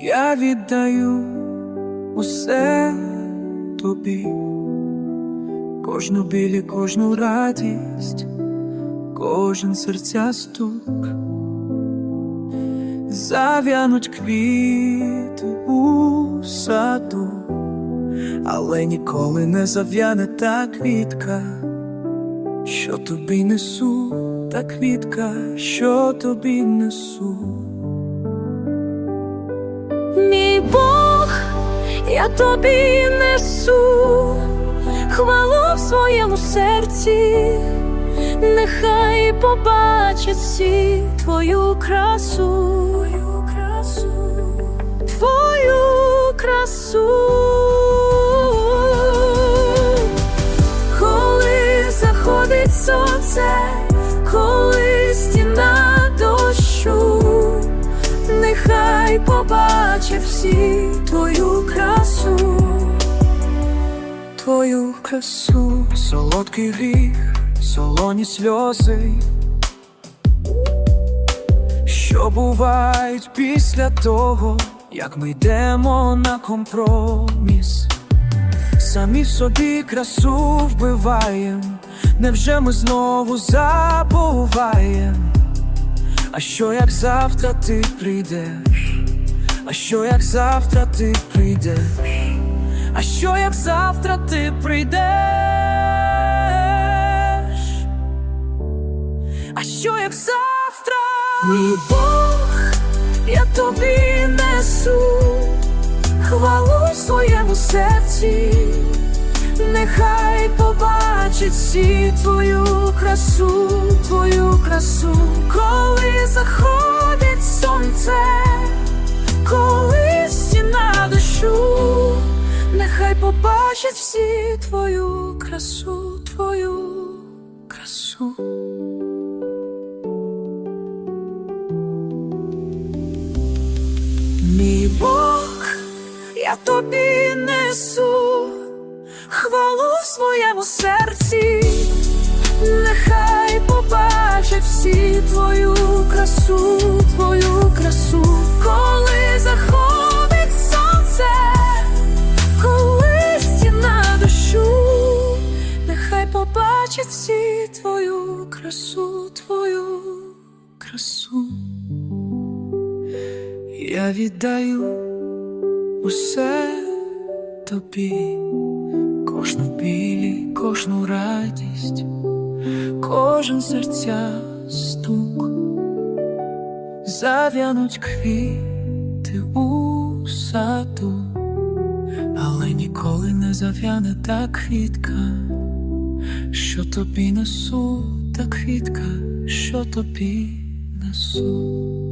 Я віддаю усе тобі, кожну біль і кожну радість, кожен серця стук, зав'януть квіти у саду, але ніколи не зав'яне та квітка, що тобі несу, та квітка, що тобі несу. Я тобі несу хвалу в своєму серці, нехай побачать всі твою красу, твою красу, твою красу. Коли заходить сонце, коли стіна дощу, нехай побачать всі твою твою красу, солодкий гріх, солоні сльози, що бувають після того, як ми йдемо на компроміс. Самі в собі красу вбиваєм, невже ми знову забуваєм? А що як завтра ти прийдеш? А що як завтра ти прийдеш? А що як завтра ти прийдеш? А що як завтра? мій Бог, я тобі несу хвалу в своєму серці, нехай побачить всі твою красу, твою красу, коли заходить сонце, коли стіна дощу, нехай побачить всі твою красу, твою красу. Мій Бог, Я тобі несу хвалу в своєму серці, нехай побачать всі твою побачать всі твою красу, твою красу. я віддаю усе тобі, кожну білі, кожну радість, кожен серця стук, зав'януть квіти у саду, але ніколи не зав'яне та квітка, що тобі несу, та квітка, що тобі несу.